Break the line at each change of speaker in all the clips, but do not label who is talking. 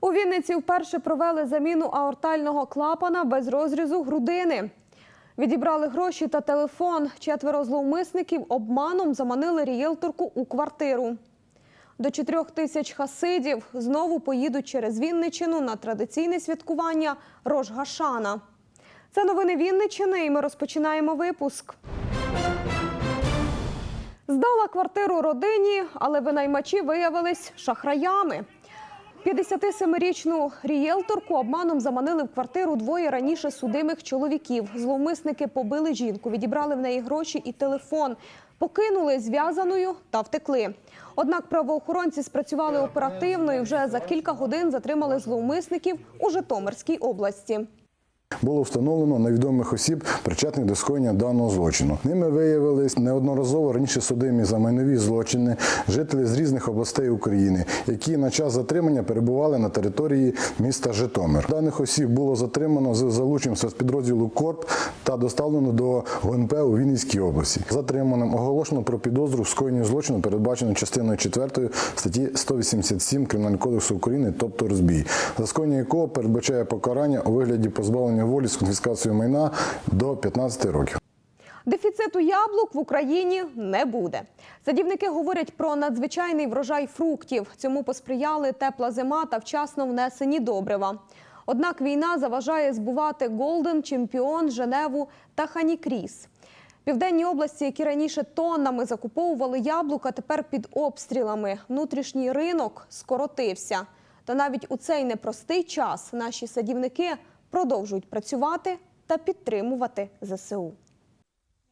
У Вінниці вперше провели заміну аортального клапана без розрізу грудини. Відібрали гроші та телефон. Четверо зловмисників обманом заманили рієлторку у квартиру. До чотирьох тисяч хасидів знову поїдуть через Вінничину на традиційне святкування Рожгашана. Це новини Вінничини, і ми розпочинаємо випуск. Здала квартиру родині, але винаймачі виявились шахраями. 57-річну рієлторку обманом заманили в квартиру двоє раніше судимих чоловіків. Зловмисники побили жінку, відібрали в неї гроші і телефон, покинули зв'язаною та втекли. Однак правоохоронці спрацювали оперативно і вже за кілька годин затримали зловмисників у Житомирській області.
Було встановлено невідомих осіб, причетних до скоєння даного злочину. Ними виявились неодноразово раніше судимі за майнові злочини жителі з різних областей України, які на час затримання перебували на території міста Житомир. Даних осіб було затримано з залученням спецпідрозділу КОРП та доставлено до ГНП у Вінницькій області. Затриманим оголошено про підозру в скоєнні злочину, передбачено частиною 4 статті 187 Кримінального кодексу України, тобто розбій, за скоєння якого передбачає покарання у вигляді позбавлення волі з конфіскацією майна до 15 років.
Дефіциту яблук в Україні не буде. Садівники говорять про надзвичайний врожай фруктів. Цьому посприяли тепла зима та вчасно внесені добрива. Однак війна заважає збувати Голден, Чемпіон, Женеву та Ханікріс. Південні області, які раніше тоннами закуповували яблука, тепер під обстрілами. Внутрішній ринок скоротився. Та навіть у цей непростий час наші садівники продовжують працювати та підтримувати ЗСУ.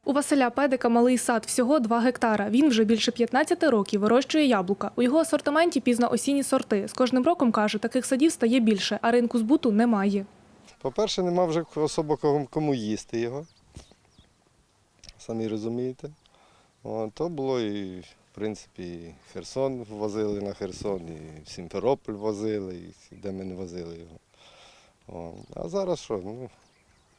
У Василя Педика малий сад всього 2 гектара. Він вже більше 15 років вирощує яблука. У його асортименті пізно-осінні сорти. З кожним роком, каже, таких садів стає більше, а ринку збуту немає.
По-перше, нема вже особо кому- кому їсти його. Самі розумієте. О, то було і, в принципі, і Херсон возили на Херсон, і в Сімферополь возили, і де ми не возили його. О, а зараз що? Ну,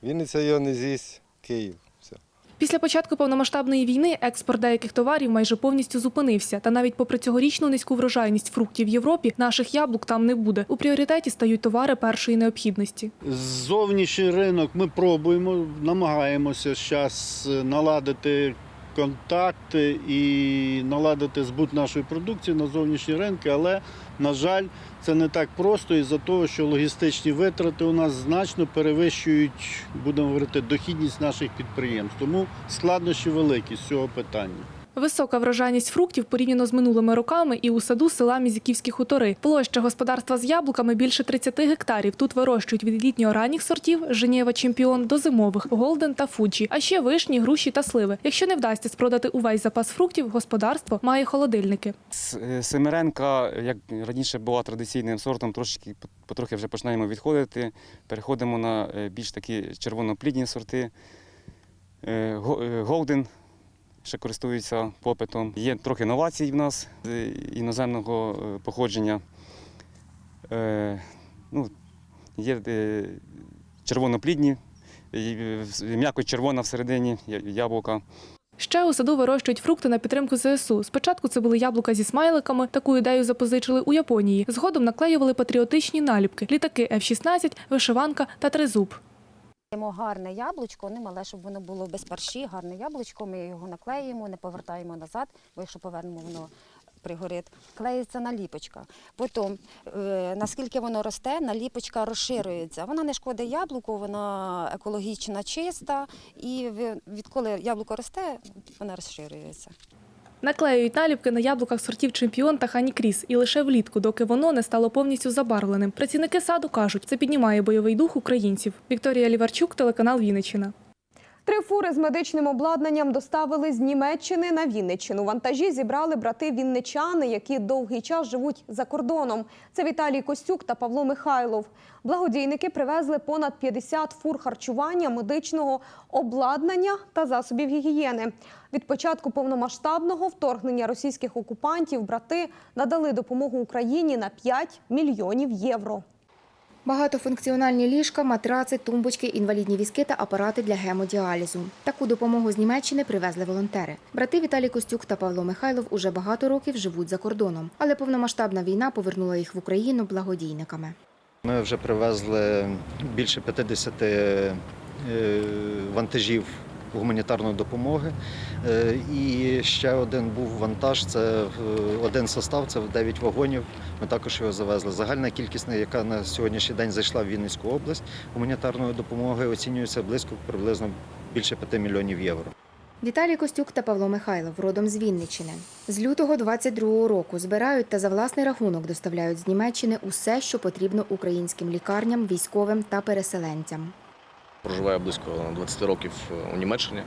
Вінниця його не з'їсть, Київ. Все.
Після початку повномасштабної війни експорт деяких товарів майже повністю зупинився. Та навіть попри цьогорічну низьку врожайність фруктів в Європі, наших яблук там не буде. У пріоритеті стають товари першої необхідності.
Зовнішній ринок ми пробуємо, намагаємося зараз наладити контакти і наладити збут нашої продукції на зовнішні ринки, але, на жаль, це не так просто із-за того, що логістичні витрати у нас значно перевищують, будемо говорити, дохідність наших підприємств. Тому складнощі великі з цього питання.
Висока врожайність фруктів порівняно з минулими роками і у саду села Мізиківські хутори. Площа господарства з яблуками більше 30 гектарів. Тут вирощують від літньо-ранніх сортів Женєва чемпіон до зимових Голден та Фуджі, а ще вишні, груші та сливи. Якщо не вдасться спродати увесь запас фруктів, господарство має холодильники.
Е, Семеренка, як раніше була традиційним сортом, трошки потрохи вже починаємо відходити. Переходимо на е, більш такі червоноплідні сорти. Е, Голден ще користується попитом. Є трохи новацій в нас з іноземного е, походження. Е, Ну, є е, червоноплідні, е, м'яко червона всередині яблука.
Ще у саду вирощують фрукти на підтримку ЗСУ. Спочатку це були яблука зі смайликами. Таку ідею запозичили у Японії. Згодом наклеювали патріотичні наліпки: літаки F-16, вишиванка та тризуб.
Маємо гарне яблучко, не мале, щоб воно було без парші, гарне яблучко. Ми його наклеїмо, не повертаємо назад, бо якщо повернемо, воно пригорить. Клеїться наліпочка. Потім, е, наскільки воно росте, наліпочка розширюється. Вона не шкодить яблуку, вона екологічна, чиста, і відколи яблуко росте, вона розширюється.
Наклеюють наліпки на яблуках сортів чемпіон та хані кріс і лише влітку, доки воно не стало повністю забарвленим. Працівники саду кажуть, це піднімає бойовий дух українців. Вікторія Ліварчук, телеканал Вінниччина.
Три фури з медичним обладнанням доставили з Німеччини на Вінниччину. Вантажі зібрали брати вінничани, які довгий час живуть за кордоном. Це Віталій Костюк та Павло Михайлов. Благодійники привезли понад 50 фур харчування, медичного обладнання та засобів гігієни. Від початку повномасштабного вторгнення російських окупантів брати надали допомогу Україні на 5 мільйонів євро.
Багатофункціональні ліжка, матраци, тумбочки, інвалідні візки та апарати для гемодіалізу. Таку допомогу з Німеччини привезли волонтери. Брати Віталій Костюк та Павло Михайлов уже багато років живуть за кордоном, але повномасштабна війна повернула їх в Україну благодійниками.
Ми вже привезли більше 50 е, вантажів гуманітарної допомоги. Е, І ще один був вантаж, це е, один состав, це 9 вагонів. Ми також його завезли. Загальна кількість, яка на сьогоднішній день зайшла в Вінницьку область гуманітарної допомоги, оцінюється близько приблизно більше 5 мільйонів євро.
Віталій Костюк та Павло Михайлов родом з Вінниччини. З лютого 22-го року збирають та за власний рахунок доставляють з Німеччини усе, що потрібно українським лікарням, військовим та переселенцям.
Проживаю близько 20 років у Німеччині.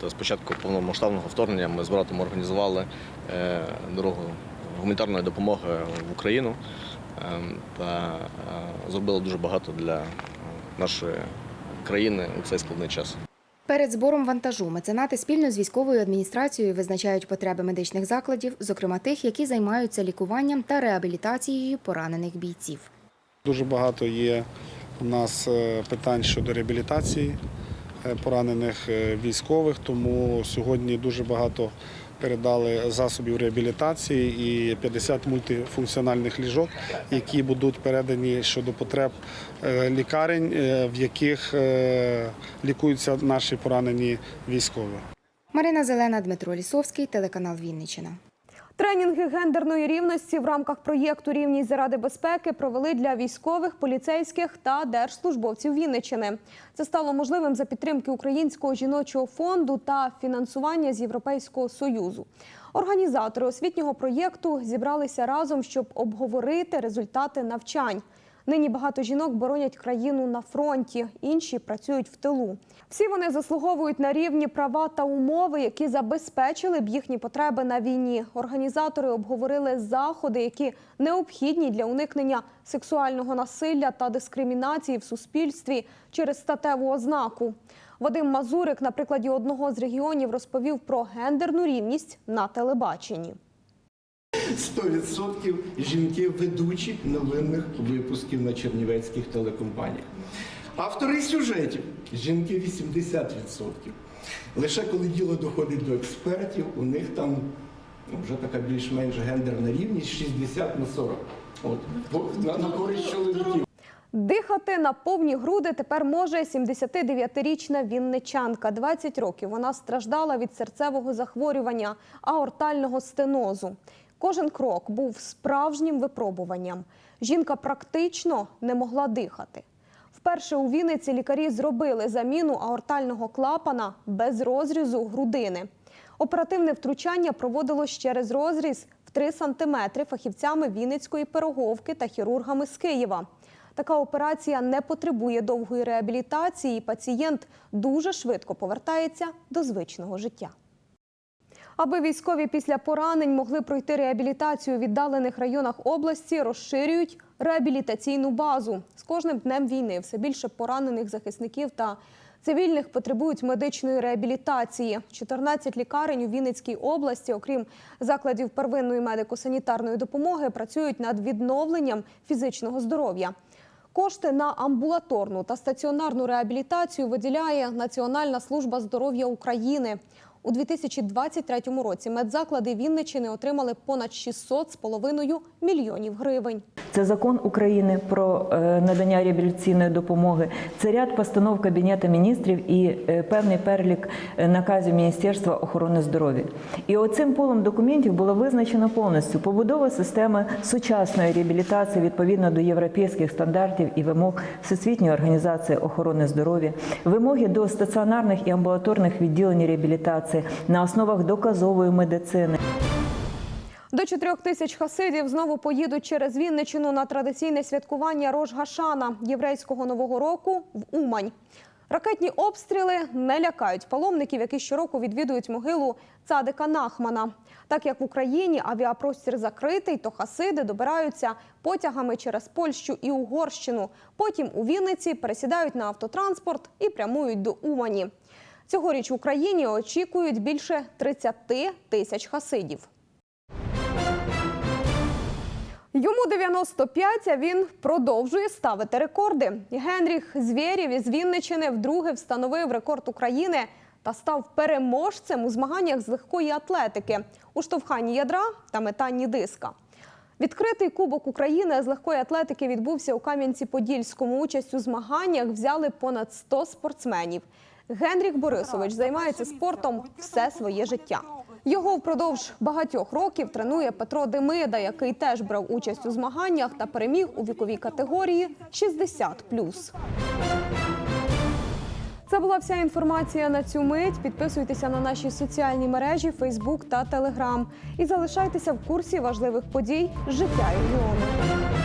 То спочатку повномасштабного вторгнення ми з братом організували е, дорогу гуманітарної допомоги в Україну е, та е, зробили дуже багато для е, нашої країни у цей складний час.
Перед збором вантажу меценати спільно з військовою адміністрацією визначають потреби медичних закладів, зокрема тих, які займаються лікуванням та реабілітацією поранених бійців.
Дуже багато є у нас е, питань щодо реабілітації е, поранених е, військових, тому сьогодні дуже багато передали засобів реабілітації і 50 мультифункціональних ліжок, які будуть передані щодо потреб лікарень, в яких лікуються наші поранені військові.
Марина Зелена, Дмитро Лісовський, телеканал Вінниччина.
Тренінги гендерної рівності в рамках проєкту Рівність заради безпеки провели для військових, поліцейських та держслужбовців Вінничини. Це стало можливим за підтримки Українського жіночого фонду та фінансування з Європейського союзу. Організатори освітнього проєкту зібралися разом, щоб обговорити результати навчань. Нині багато жінок боронять країну на фронті, інші працюють в тилу. Всі вони заслуговують на рівні права та умови, які забезпечили б їхні потреби на війні. Організатори обговорили заходи, які необхідні для уникнення сексуального насилля та дискримінації в суспільстві через статеву ознаку. Вадим Мазурик на прикладі одного з регіонів розповів про гендерну рівність на телебаченні.
100% жінки ведучі новинних випусків на чернівецьких телекомпаніях. Автори сюжетів жінки 80%. Лише коли діло доходить до експертів, у них там ну, вже така більш-менш гендерна рівність 60 на 40. От, бо на, на користь чоловіків.
Дихати на повні груди тепер може 79-річна вінничанка. 20 років вона страждала від серцевого захворювання, аортального стенозу. Кожен крок був справжнім випробуванням. Жінка практично не могла дихати. Вперше у Вінниці лікарі зробили заміну аортального клапана без розрізу грудини. Оперативне втручання проводилось через розріз в 3 сантиметри фахівцями Вінницької пироговки та хірургами з Києва. Така операція не потребує довгої реабілітації, і пацієнт дуже швидко повертається до звичного життя. Аби військові після поранень могли пройти реабілітацію у віддалених районах області, розширюють реабілітаційну базу. З кожним днем війни все більше поранених захисників та цивільних потребують медичної реабілітації. 14 лікарень у Вінницькій області, окрім закладів первинної медико-санітарної допомоги, працюють над відновленням фізичного здоров'я. Кошти на амбулаторну та стаціонарну реабілітацію виділяє Національна служба здоров'я України. У 2023 році медзаклади Вінниччини отримали понад 600 з половиною мільйонів гривень.
Це закон України про е, надання реабілітаційної допомоги. Це ряд постанов Кабінету міністрів і е, певний перелік е, наказів Міністерства охорони здоров'я. І оцим полом документів було визначено повністю побудова системи сучасної реабілітації відповідно до європейських стандартів і вимог Всесвітньої організації охорони здоров'я, вимоги до стаціонарних і амбулаторних відділень реабілітації на основах доказової медицини.
До 4 тисяч хасидів знову поїдуть через Вінничину на традиційне святкування Рож Гашана єврейського нового року в Умань. Ракетні обстріли не лякають паломників, які щороку відвідують могилу цадика Нахмана. Так як в Україні авіапростір закритий, то хасиди добираються потягами через Польщу і Угорщину. Потім у Вінниці пересідають на автотранспорт і прямують до Умані. Цьогоріч в Україні очікують більше 30 тисяч хасидів. Йому 95, а він продовжує ставити рекорди. Генріх Звєрєв із Вінничини вдруге встановив рекорд України та став переможцем у змаганнях з легкої атлетики у штовханні ядра та метанні диска. Відкритий кубок України з легкої атлетики відбувся у Кам'янці-Подільському. Участь у змаганнях взяли понад 100 спортсменів. Генріх Борисович займається спортом все своє життя. Його впродовж багатьох років тренує Петро Демида, який теж брав участь у змаганнях та переміг у віковій категорії 60+. Це була вся інформація на цю мить. Підписуйтеся на наші соціальні мережі Фейсбук та Телеграм і залишайтеся в курсі важливих подій життя регіону.